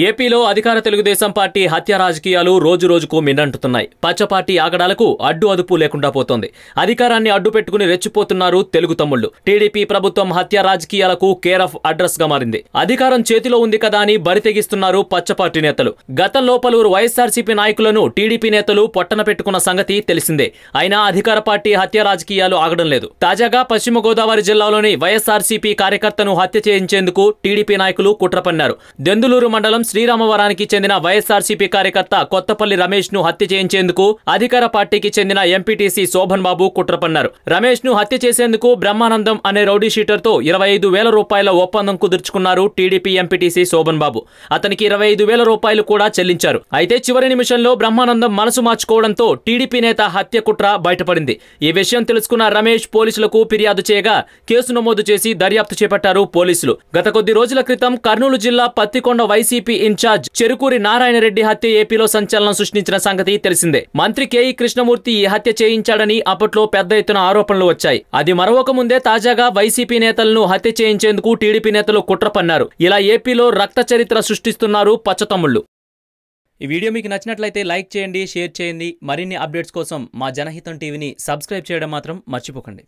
ఏపీలో అధికార తెలుగుదేశం పార్టీ హత్య రాజకీయాలు రోజు రోజుకు మిన్నంటున్నాయి పచ్చపార్టీ ఆగడాలకు అడ్డు అదుపు లేకుండా పోతోంది. అధికారాన్ని అడ్డు పెట్టుకుని రెచ్చిపోతున్నారు తెలుగు తమ్ముళ్ళు టీడీపీ ప్రభుత్వం హత్య రాజకీయాలకు కేర్ ఆఫ్ అడ్రస్గా మారింది. అధికారం చేతిలో ఉంది కదా అని బరితెగిస్తున్నారు పచ్చ పార్టీ నేతలు. గతంలో పలువురు వైఎస్ఆర్సీపీ నాయకులను టీడీపీ నేతలు పొట్టన పెట్టుకున్న సంగతి తెలిసిందే. అయినా అధికార పార్టీ హత్య రాజకీయాలు ఆగడం లేదు. తాజాగా పశ్చిమ గోదావరి జిల్లాలోని వైఎస్ఆర్సీపీ కార్యకర్తను హత్య చేయించేందుకు టీడీపీ నాయకులు కుట్ర పన్నారు దెందులూరు మండలం శ్రీరామవరానికి చెందిన వైఎస్ఆర్సీపీ కార్యకర్త కొత్తపల్లి రమేష్ను హత్య చేయించేందుకు అధికార పార్టీకి చెందిన ఎంపీటీసీ శోభన్ బాబు కుట్రపన్నారు. రమేష్ను హత్య చేసేందుకు బ్రహ్మానందం అనే రౌడీ షీటర్తో ఇరవై ఐదు వేల రూపాయల ఒప్పందం కుదుర్చుకున్నారు టీడీపీ ఎంపీటీసీ శోభన్ బాబు. అతనికి ఇరవై ఐదు వేల రూపాయలు కూడా చెల్లించారు. అయితే చివరి నిమిషంలో బ్రహ్మానందం మనసు మార్చుకోవడంతో టీడీపీ నేత హత్య కుట్ర బయటపడింది. ఈ విషయం తెలుసుకున్న రమేష్ పోలీసులకు ఫిర్యాదు చేయగా కేసు నమోదు చేసి దర్యాప్తు చేపట్టారు పోలీసులు. గత కొద్ది రోజుల క్రితం కర్నూలు జిల్లా పత్తికొండ వైసీపీ ఇన్ఛార్జ్ చెరుకూరి నారాయణరెడ్డి హత్య ఏపీలో సంచలనం సృష్టించిన సంగతి తెలిసిందే. మంత్రి కేఈ కృష్ణమూర్తి ఈ హత్య చేయించాడని అప్పట్లో పెద్ద ఎత్తున ఆరోపణలు వచ్చాయి. అది మరొక ముందే తాజాగా వైసీపీ నేతలను హత్య చేయించేందుకు టీడీపీ నేతలు కుట్ర పన్నారు. ఇలా ఏపీలో రక్త చరిత్ర సృష్టిస్తున్నారు పచ్చతమ్ముళ్ళు. ఈ వీడియో మీకు నచ్చినట్లయితే లైక్ చేయండి షేర్ చేయండి. మరిన్ని అప్డేట్స్ కోసం మా జనహితం టీవీని సబ్స్క్రైబ్ చేయడం మాత్రం మర్చిపోకండి.